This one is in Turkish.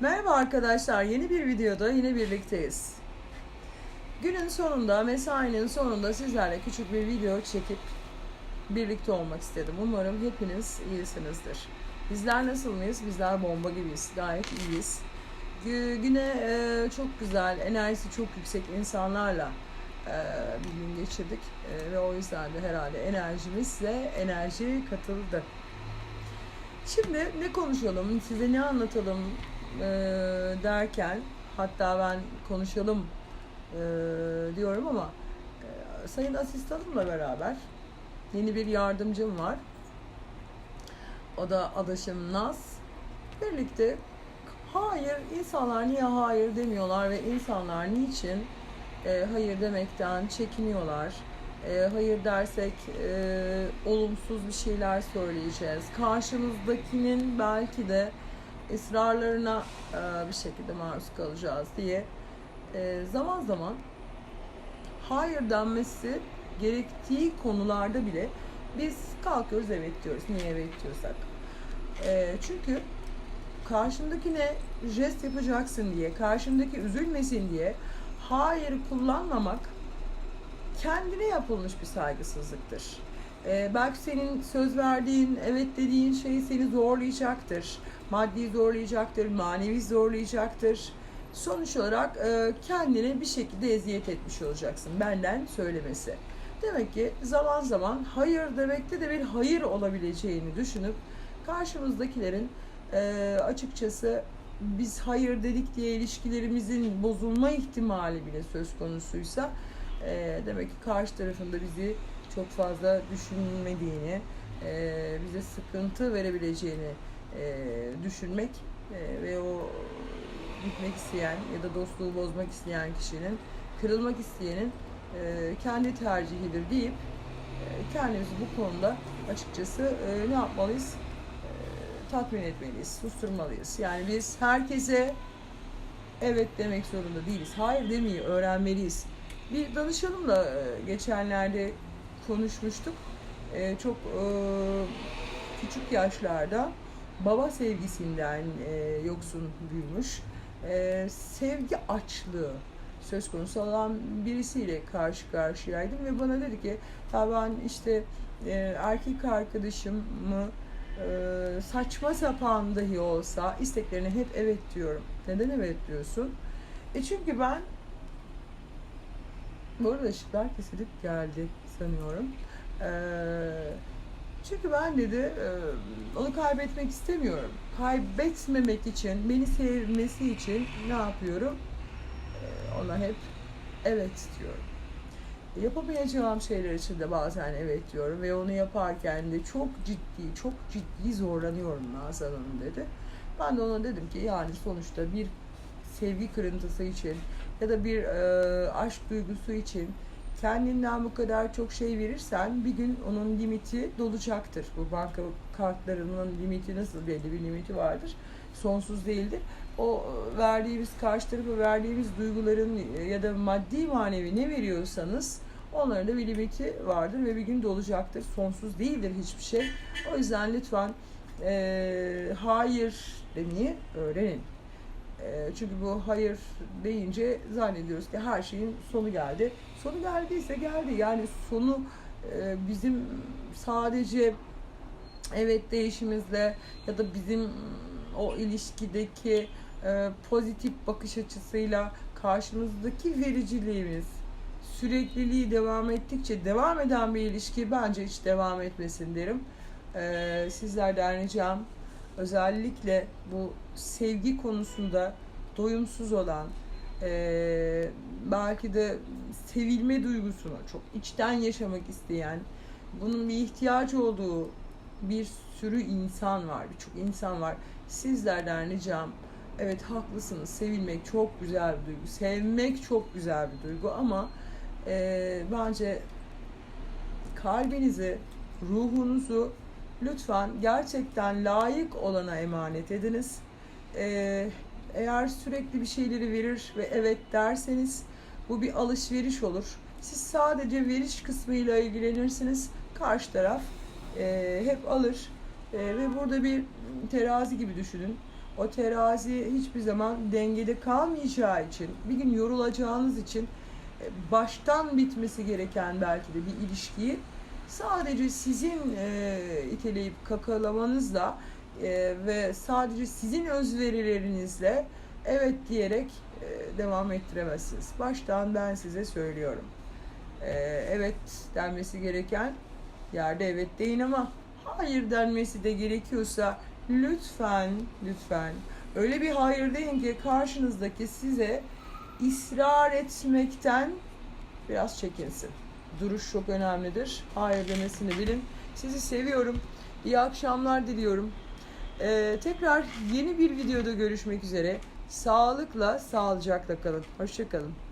Merhaba arkadaşlar, yeni bir videoda yine birlikteyiz. Günün sonunda, mesainin sonunda sizlerle küçük bir video çekip birlikte olmak istedim. Umarım hepiniz iyisinizdir. Bizler nasıl mıyız? Bizler bomba gibiyiz, gayet iyiyiz. Gü- Güne e, çok güzel, enerjisi çok yüksek insanlarla e, bir gün geçirdik. E, ve o yüzden de herhalde enerjimizle enerji katıldı. Şimdi ne konuşalım, size ne anlatalım e, derken hatta ben konuşalım e, diyorum ama e, sayın asistanımla beraber yeni bir yardımcım var. O da adaşım Naz. Birlikte hayır, insanlar niye hayır demiyorlar ve insanlar niçin e, hayır demekten çekiniyorlar. E, hayır dersek e, olumsuz bir şeyler söyleyeceğiz. Karşımızdakinin belki de ısrarlarına e, bir şekilde maruz kalacağız diye e, zaman zaman hayır denmesi gerektiği konularda bile biz kalkıyoruz evet diyoruz. Niye evet diyorsak. E, çünkü karşındakine jest yapacaksın diye, karşındaki üzülmesin diye hayır kullanmamak kendine yapılmış bir saygısızlıktır. Ee, belki senin söz verdiğin, evet dediğin şey seni zorlayacaktır. Maddi zorlayacaktır, manevi zorlayacaktır. Sonuç olarak e, kendine bir şekilde eziyet etmiş olacaksın benden söylemesi. Demek ki zaman zaman hayır demekte de bir hayır olabileceğini düşünüp karşımızdakilerin e, açıkçası biz hayır dedik diye ilişkilerimizin bozulma ihtimali bile söz konusuysa e, demek ki karşı tarafında bizi çok fazla düşünmediğini, e, bize sıkıntı verebileceğini e, düşünmek e, ve o gitmek isteyen ya da dostluğu bozmak isteyen kişinin, kırılmak isteyenin e, kendi tercihidir deyip e, kendimizi bu konuda açıkçası e, ne yapmalıyız? E, tatmin etmeliyiz, susturmalıyız. Yani biz herkese evet demek zorunda değiliz. Hayır demeyi öğrenmeliyiz. Bir danışanımla e, geçenlerde konuşmuştuk. E, Çok e, küçük yaşlarda baba sevgisinden e, yoksun büyümüş. E, Sevgi açlığı söz konusu olan birisiyle karşı karşıyaydım ve bana dedi ki ya ben işte e, erkek arkadaşımı e, saçma sapan dahi olsa isteklerine hep evet diyorum. Neden evet diyorsun? E çünkü ben bu arada ışıklar kesilip geldi sanıyorum. Ee, çünkü ben dedi e, onu kaybetmek istemiyorum. Kaybetmemek için, beni sevmesi için ne yapıyorum? Ee, ona hep evet diyorum. Yapamayacağım şeyler için de bazen evet diyorum ve onu yaparken de çok ciddi, çok ciddi zorlanıyorum Nazan Hanım dedi. Ben de ona dedim ki yani sonuçta bir sevgi kırıntısı için ya da bir e, aşk duygusu için kendinden bu kadar çok şey verirsen bir gün onun limiti dolacaktır. Bu banka kartlarının limiti nasıl belli bir limiti vardır. Sonsuz değildir. O verdiğimiz karşı tarafa verdiğimiz duyguların ya da maddi manevi ne veriyorsanız onların da bir limiti vardır ve bir gün dolacaktır. Sonsuz değildir hiçbir şey. O yüzden lütfen e, hayır demeyi öğrenin. E, çünkü bu hayır deyince zannediyoruz ki her şeyin sonu geldi. Sonu geldiyse geldi. Yani sonu e, bizim sadece evet değişimizle ya da bizim o ilişkideki e, pozitif bakış açısıyla karşımızdaki vericiliğimiz sürekliliği devam ettikçe devam eden bir ilişki bence hiç devam etmesin derim. E, sizlerden ricam özellikle bu sevgi konusunda doyumsuz olan e, belki de sevilme duygusunu çok içten yaşamak isteyen bunun bir ihtiyaç olduğu bir sürü insan var birçok insan var. Sizlerden ricam evet haklısınız sevilmek çok güzel bir duygu sevmek çok güzel bir duygu ama e, bence kalbinizi ruhunuzu lütfen gerçekten layık olana emanet ediniz. Ee, eğer sürekli bir şeyleri verir ve evet derseniz bu bir alışveriş olur. Siz sadece veriş kısmıyla ilgilenirsiniz. Karşı taraf e, hep alır. E, ve burada bir terazi gibi düşünün. o terazi hiçbir zaman dengede kalmayacağı için, bir gün yorulacağınız için e, baştan bitmesi gereken belki de bir ilişkiyi sadece sizin e, iteleyip kakalamanızla e, ve sadece sizin özverilerinizle evet diyerek e, devam ettiremezsiniz. Baştan ben size söylüyorum. E, evet denmesi gereken yerde evet deyin ama hayır denmesi de gerekiyorsa lütfen lütfen öyle bir hayır deyin ki karşınızdaki size ısrar etmekten biraz çekinsin. Duruş çok önemlidir. Hayır demesini bilin. Sizi seviyorum. İyi akşamlar diliyorum. Ee, tekrar yeni bir videoda görüşmek üzere. Sağlıkla, sağlıcakla kalın. Hoşçakalın.